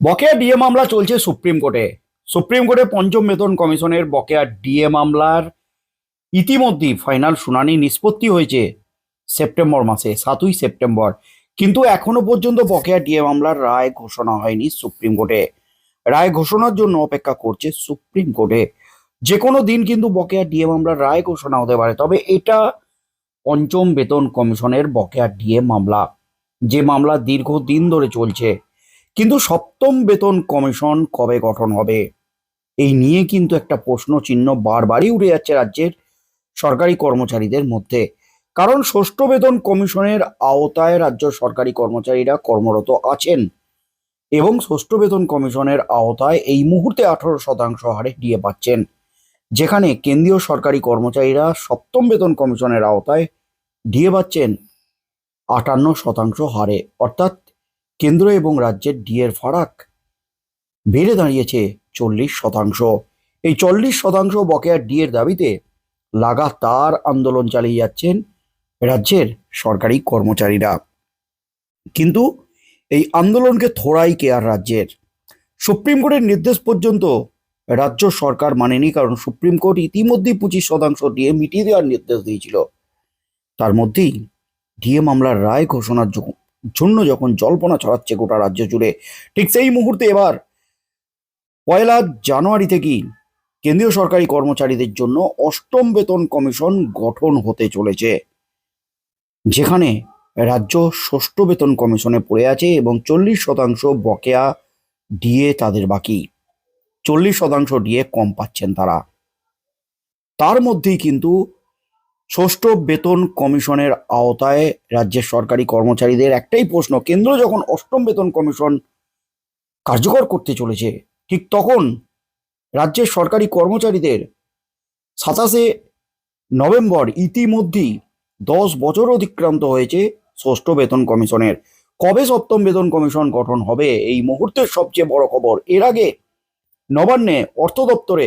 বকেয়া ডিএ মামলা চলছে সুপ্রিম কোর্টে। সুপ্রিম কোর্টে পঞ্চম বেতন কমিশনের বকেয়া ডিএ মামলার ইতিমধ্যেই ফাইনাল শুনানি নিষ্পত্তি হয়েছে সেপ্টেম্বর মাসে, সাতই সেপ্টেম্বর। কিন্তু এখনও পর্যন্ত বকেয়া ডিএ মামলার রায় ঘোষণা হয়নি সুপ্রিম কোর্টে। রায় ঘোষণার জন্য অপেক্ষা করছে সুপ্রিম কোর্টে। যে কোনো দিন কিন্তু বকেয়া ডিএ মামলার রায় ঘোষণা হতে পারে, তবে এটা পঞ্চম বেতন কমিশনের বকেয়া ডিএ মামলা। যে মামলা দীর্ঘদিন ধরে চলছে। কিন্তু সপ্তম বেতন কমিশন কবে গঠন হবে? এই নিয়ে কিন্তু একটা প্রশ্ন চিহ্ন বারবারই উঠে যাচ্ছে রাজ্যের সরকারি কর্মচারীদের মধ্যে। কারণ ষষ্ঠ বেতন কমিশনের আওতায় রাজ্য সরকারি কর্মচারীরা কর্মরত আছেন এবং ষষ্ঠ বেতন কমিশনের আওতায় এই মুহূর্তে আঠারো শতাংশ হারে ডিএ পাচ্ছেন, যেখানে কেন্দ্রীয় সরকারি কর্মচারীরা সপ্তম বেতন কমিশনের আওতায় ডিএ পাচ্ছেন আটান্ন শতাংশ হারে। অর্থাৎ কেন্দ্র এবং রাজ্যের ডিএর ফারাক। বেড়ে দাঁড়িয়েছে চল্লিশ শতাংশ। এই চল্লিশ শতাংশ বকেয়া ডিএর দাবিতে লাগাতার আন্দোলন চালিয়ে যাচ্ছেন রাজ্যের সরকারি কর্মচারীরা। কিন্তু এই আন্দোলনকে থোড়াই কেয়ার রাজ্যের? সুপ্রিম কোর্টের নির্দেশ পর্যন্ত রাজ্য সরকার মানেনি, কারণ সুপ্রিম কোর্ট ইতিমধ্যেই পঁচিশ শতাংশ ডিএ মিটিয়ে দেওয়ার নির্দেশ দিয়েছিল। তার মধ্যেই ডিএ মামলার রায় ঘোষণার জন্য যখন জল্পনা ছড়াচ্ছে গোটা রাজ্য জুড়ে, ঠিক সেই মুহূর্তে এবার পয়লা জানুয়ারি থেকেই কেন্দ্রীয় সরকারি কর্মচারীদের জন্য অষ্টম বেতন কমিশন গঠন হতে চলেছে? যেখানে রাজ্য ষষ্ঠ বেতন কমিশনে পড়ে আছে এবং চল্লিশ শতাংশ বকেয়া ডিএ তাদের বাকি। চল্লিশ শতাংশ ডিএ কম পাচ্ছেন তারা। তার মধ্যেই কিন্তু ষষ্ঠ বেতন কমিশনের আওতায় রাজ্যের সরকারি কর্মচারীদের একটাই প্রশ্ন, কেন্দ্র যখন অষ্টম বেতন কমিশন কার্যকর করতে চলেছে, ঠিক তখন রাজ্যের সরকারি কর্মচারীদের সাতাশে নভেম্বর ইতিমধ্যেই দশ বছর অতিক্রান্ত হয়েছে ষষ্ঠ বেতন কমিশনের। কবে সপ্তম বেতন কমিশন গঠন হবে, এই মুহূর্তের সবচেয়ে বড় খবর। এর আগে নবান্নে অর্থ দপ্তরে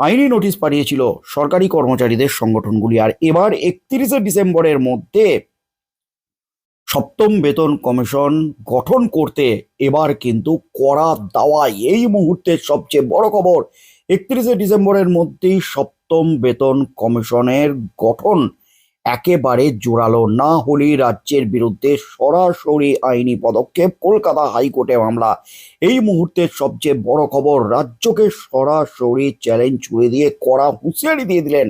আইনি নোটিশ পাঠিয়েছিল সরকারি কর্মচারীদের সংগঠনগুলি। আর এবার একত্রিশে ডিসেম্বরের মধ্যে সপ্তম বেতন কমিশন গঠন করতে এবার কিন্তু করা দাওয়াই এই মুহূর্তের সবচেয়ে বড় খবর, একত্রিশে ডিসেম্বরের মধ্যেই সপ্তম বেতন কমিশনের গঠন একেবারে জোরালো। না হলেই রাজ্যের বিরুদ্ধে সরাসরি আইনি পদক্ষেপ, কলকাতা হাইকোর্টে মামলা। এই মুহূর্তের সবচেয়ে বড় খবর, রাজ্যকে সরাসরি চ্যালেঞ্জ ছুড়ে দিয়ে কড়া হুঁশিয়ারি দিয়ে দিলেন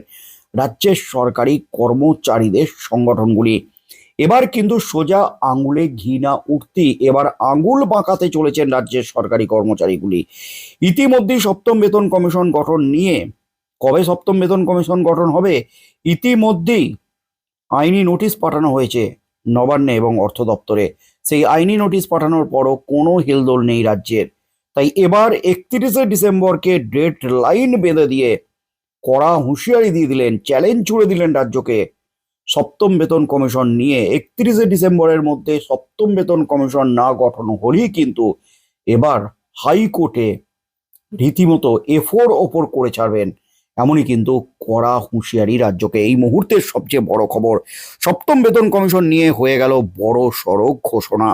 রাজ্যের সরকারি কর্মচারীদের সংগঠনগুলি। এবার কিন্তু সোজা আঙুলে ঘি না উঠতি এবার আঙুল বাঁকাতে চলেছেন রাজ্যের সরকারি কর্মচারীগুলি। ইতিমধ্যেই সপ্তম বেতন কমিশন গঠন নিয়ে, কবে সপ্তম বেতন কমিশন গঠন হবে? ইতিমধ্যেই আইনি নোটিশ পাঠানো হয়েছে নবান্নে এবং অর্থ দপ্তরে। সেই আইনি নোটিশ পাঠানোর পরও কোনো হেলদোল নেই রাজ্যের। তাই এবার একত্রিশে ডিসেম্বরকে ডেড লাইন বেঁধে দিয়ে কড়া হুঁশিয়ারি দিয়ে দিলেন, চ্যালেঞ্জ ছুড়ে দিলেন রাজ্যকে। সপ্তম বেতন কমিশন নিয়ে একত্রিশে ডিসেম্বরের মধ্যে সপ্তম বেতন কমিশন না গঠন হলেই কিন্তু এবার হাইকোর্টে রীতিমতো এফোর ওপর করে ছাড়বেন। এমনই কিন্তু কড়া হুঁশিয়ারি রাজ্যকে। এই মুহূর্তের সবচেয়ে বড় খবর, সপ্তম বেতন কমিশন নিয়ে হয়ে গেল বড় সড়ক ঘোষণা।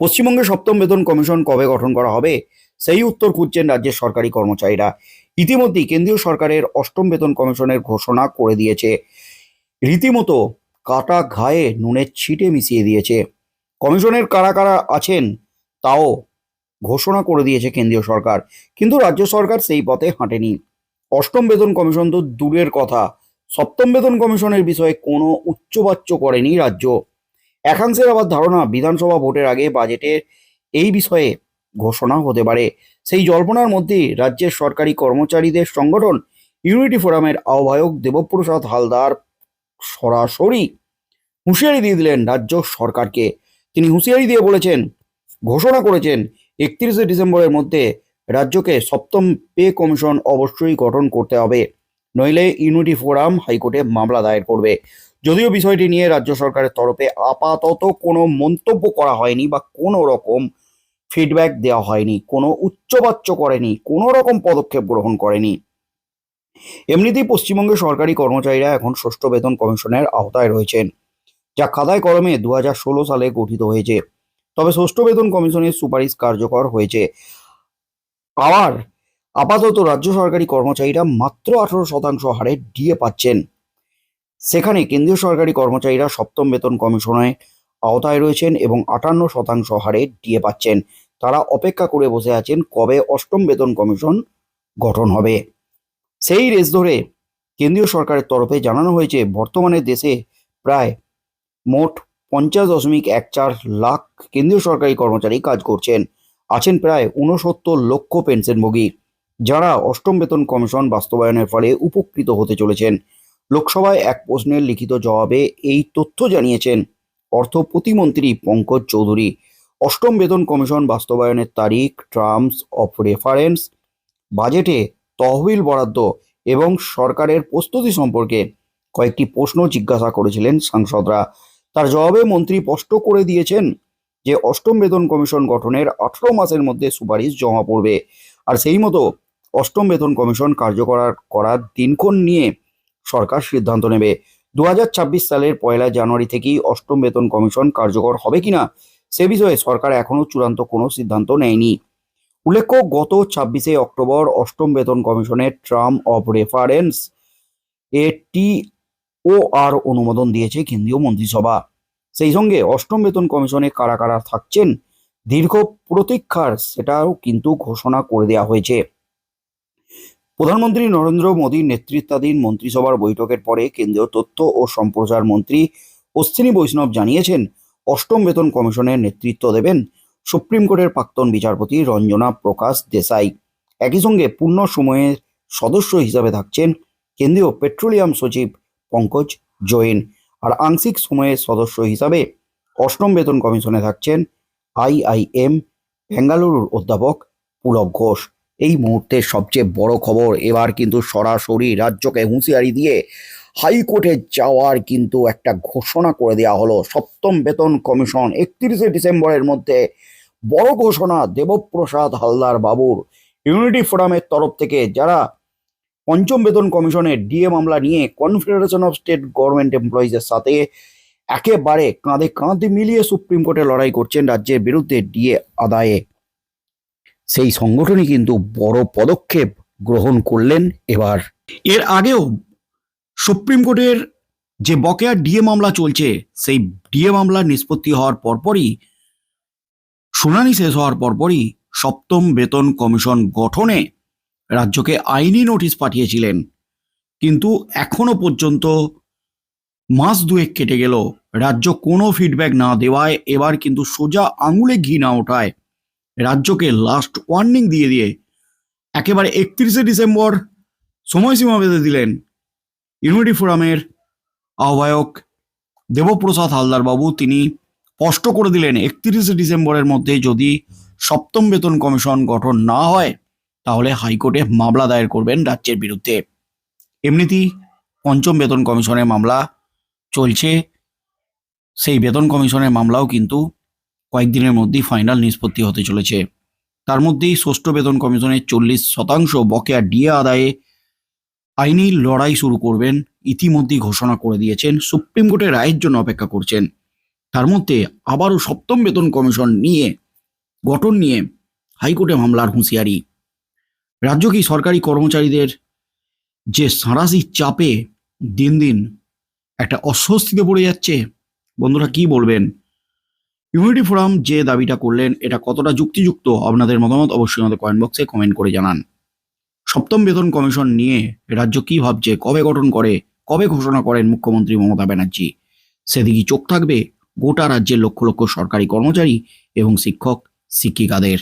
পশ্চিমবঙ্গে সপ্তম বেতন কমিশন কবে গঠন করা হবে, সেই উত্তর খুঁজছেন রাজ্যের সরকারি কর্মচারীরা। ইতিমধ্যেই কেন্দ্রীয় সরকারের অষ্টম বেতন কমিশনের ঘোষণা করে দিয়েছে। রীতিমতো কাটা ঘায়ে নুনের ছিটে মিশিয়ে দিয়েছে। কমিশনের কারা কারা আছেন, তাও ঘোষণা করে দিয়েছে কেন্দ্রীয় সরকার। কিন্তু রাজ্য সরকার সেই পথে হাঁটেনি। অষ্টম বেতন কমিশন তো দূরের কথা। সপ্তম বেতন কমিশনের বিষয়ে কোনো উচ্চবাচ্য করেনি রাজ্য। একাংশের আবার ধারণা, বিধানসভা ভোটের আগে বাজেটের এই বিষয়ে ঘোষণা হতে পারে। সেই জল্পনার মধ্যেই রাজ্যের সরকারি কর্মচারীদের সংগঠন ইউনিটি ফোরামের আহ্বায়ক দেবপ্রসাদ হালদার সরাসরি হুঁশিয়ারি দিয়ে দিলেন রাজ্য সরকারকে। তিনি হুঁশিয়ারি দিয়ে বলেছেন, ঘোষণা করেছেন, একত্রিশে ডিসেম্বরের মধ্যে রাজ্যকে সপ্তম পে কমিশন অবশ্যই গঠন করতে হবে। নইলে ইউনিটি ফোরাম হাইকোর্টে মামলা দায়ের করবে। যদিও বিষয়টি নিয়ে রাজ্য সরকারের তরফে আপাতত কোনো মন্তব্য করা হয়নি বা কোনো রকম ফিডব্যাক দেওয়া হয়নি, কোনো উচ্চবাচ্য করেনি, কোনো রকম পদক্ষেপ গ্রহণ করেনি। এমনিতেই পশ্চিমবঙ্গের সরকারি কর্মচারীরা এখন ষষ্ঠ বেতন কমিশনের আওতায় রয়েছেন, যা খাতায় কলমে দু হাজার ষোলো সালে গঠিত হয়েছে। তবে ষষ্ঠ বেতন কমিশনের সুপারিশ কার্যকর হয়েছে। আবার আপাতত রাজ্য সরকারি কর্মচারীরা মাত্র আঠারো শতাংশ হারে ডিএ পাচ্ছেন। সেখানে কেন্দ্রীয় সরকারি কর্মচারীরা সপ্তম বেতন কমিশনের আওতায় রয়েছেন এবং আটান্ন শতাংশ হারে ডিএ পাচ্ছেন। তারা অপেক্ষা করে বসে আছেন কবে অষ্টম বেতন কমিশন গঠন হবে। সেই রেস ধরে কেন্দ্রীয় সরকারের তরফে জানানো হয়েছে, বর্তমানে দেশে প্রায় মোট পঞ্চাশ দশমিক এক চার লাখ কেন্দ্রীয় সরকারি কর্মচারী কাজ করছেন। আছেন প্রায় ঊনসত্তর লক্ষ পেনশনভোগী যারা অষ্টম বেতন কমিশন বাস্তবায়নের ফলে উপকৃত হতে চলেছেন। লোকসভায় এক প্রশ্নের লিখিত জবাবে এই তথ্য জানিয়েছেন অর্থ প্রতিমন্ত্রী পঙ্কজ চৌধুরী। অষ্টম বেতন কমিশন বাস্তবায়নের তারিখ টার্মস অফ রেফারেন্স বাজেটে তহবিল বরাদ্দ এবং সরকারের প্রস্তুতি সম্পর্কে কয়েকটি প্রশ্ন জিজ্ঞাসা করেছিলেন সাংসদরা। তার জবাবে মন্ত্রী স্পষ্ট করে দিয়েছেন যে অষ্টম বেতন কমিশন গঠনের আঠারো মাসের মধ্যে সুপারিশ জমা পড়বে। আর সেই মতো অষ্টম বেতন কমিশন কার্যকর করার দিনক্ষণ নিয়ে সরকার সিদ্ধান্ত নেবে। দু হাজার ছাব্বিশ সালের পয়লা জানুয়ারি থেকেই অষ্টম বেতন কমিশন কার্যকর হবে কিনা সে বিষয়ে সরকার এখনও চূড়ান্ত কোনো সিদ্ধান্ত নেয়নি। উল্লেখ্য, গত ছাব্বিশে অক্টোবর অষ্টম বেতন কমিশনের ট্রাম অফ রেফারেন্স এটি ও আর অনুমোদন দিয়েছে কেন্দ্রীয় মন্ত্রিসভা। সেই সঙ্গে অষ্টম বেতন কমিশনে কারা কারা থাকছেন দীর্ঘ প্রতীক্ষার সেটাও কিন্তু ঘোষণা করে দেওয়া হয়েছে। প্রধানমন্ত্রী নরেন্দ্র মোদীর নেতৃত্বাধীন মন্ত্রিসভার বৈঠকের পরে কেন্দ্রীয় তথ্য ও সম্প্রচার মন্ত্রী অশ্বিনী বৈষ্ণব জানিয়েছেন, অষ্টম বেতন কমিশনের নেতৃত্ব দেবেন সুপ্রিম কোর্টের প্রাক্তন বিচারপতি রঞ্জনা প্রকাশ দেশাই। একই সঙ্গে পূর্ণ সময়ের সদস্য হিসাবে থাকছেন কেন্দ্রীয় পেট্রোলিয়াম সচিব পঙ্কজ জৈন। আর আংশিক সময়ের সদস্য হিসাবে অষ্টম বেতন কমিশনে থাকছেন আইআইএম বেঙ্গালুরুর অধ্যাপক পুলক ঘোষ। এই মুহূর্তের সবচেয়ে বড় খবর, এবার কিন্তু সরাসরি রাজ্যকে হুঁশিয়ারি দিয়ে হাইকোর্টে যাওয়ার কিন্তু একটা ঘোষণা করে দেওয়া হলো। সপ্তম বেতন কমিশন একত্রিশে ডিসেম্বরের মধ্যে বড় ঘোষণা দেবপ্রসাদ হালদার বাবুর। ইউনিটি ফোরামের তরফ থেকে যারা পঞ্চম বেতন কমিশনের ডিএ মামলা নিয়ে কনফেডারেশন অফ স্টেট গভর্নমেন্ট এমপ্লয়িজের সাথে একেবারে কাঁধে কাঁধ মিলিয়ে সুপ্রিম কোর্টে লড়াই করছেন রাজ্যের বিরুদ্ধে ডিএ আদায়ে। সেই সংগঠনই কিন্তু বড় পদক্ষেপ গ্রহণ করলেন এবার। এর আগেও সুপ্রিম কোর্টের যে বকেয়া ডিএ মামলা চলছে, সেই ডিএ মামলা নিষ্পত্তি হওয়ার পরপরই, শুনানি শেষ হওয়ার পরপরই সপ্তম বেতন কমিশন গঠনে রাজ্যকে আইনি নোটিশ পাঠিয়েছিলেন। কিন্তু এখনও পর্যন্ত মাস দুয়েক কেটে গেল। রাজ্য কোনো ফিডব্যাক না দেওয়ায় এবার কিন্তু সোজা আঙুলে ঘি না ওঠায় রাজ্যকে লাস্ট ওয়ার্নিং দিয়ে দিয়ে একেবারে একত্রিশে ডিসেম্বর সময়সীমা বেঁধে দিলেন ইউনিটি ফোরামের আহ্বায়ক দেবপ্রসাদ হালদার বাবু তিনি স্পষ্ট করে দিলেন, একত্রিশে ডিসেম্বরের মধ্যে যদি সপ্তম বেতন কমিশন গঠন না হয় তাহলে হাইকোর্টে মামলা দায়ের করবেন রাজ্যের বিরুদ্ধে। এমনিতেই পঞ্চম বেতন কমিশনের মামলা চলছে। সেই বেতন কমিশনের মামলাও কিন্তু কয়েকদিনের মধ্যেই ফাইনাল নিষ্পত্তি হতে চলেছে। তার মধ্যেই ষষ্ঠ বেতন কমিশনের চল্লিশ শতাংশ বকেয়া ডিএ আদায়ে আইনি লড়াই শুরু করবেন ইতিমধ্যেই ঘোষণা করে দিয়েছেন সুপ্রিম কোর্টের রায়ের জন্য অপেক্ষা করছেন। তার মধ্যে আবারও সপ্তম বেতন কমিশন নিয়ে গঠন নিয়ে হাইকোর্টে মামলার হুঁশিয়ারি। রাজ্য কি সরকারি কর্মচারীদের যে সাঁড়াশি চাপে দিন দিন একটা অস্বস্তিতে পড়ে যাচ্ছে? বন্ধুরা কি বলবেন? ইউনিটি ফোরাম যে দাবিটা করলেন, এটা কতটা যুক্তিযুক্ত? আপনাদের মতামত অবশ্যই আমাদের কমেন্ট বক্সে কমেন্ট করে জানান। সপ্তম বেতন কমিশন নিয়ে রাজ্য কি ভাবছে? কবে গঠন করে? কবে ঘোষণা করেন মুখ্যমন্ত্রী মমতা ব্যানার্জি? সেদিকে চোখ থাকবে গোটা রাজ্যের লক্ষ লক্ষ সরকারি কর্মচারী এবং শিক্ষক, শিক্ষিকাদের।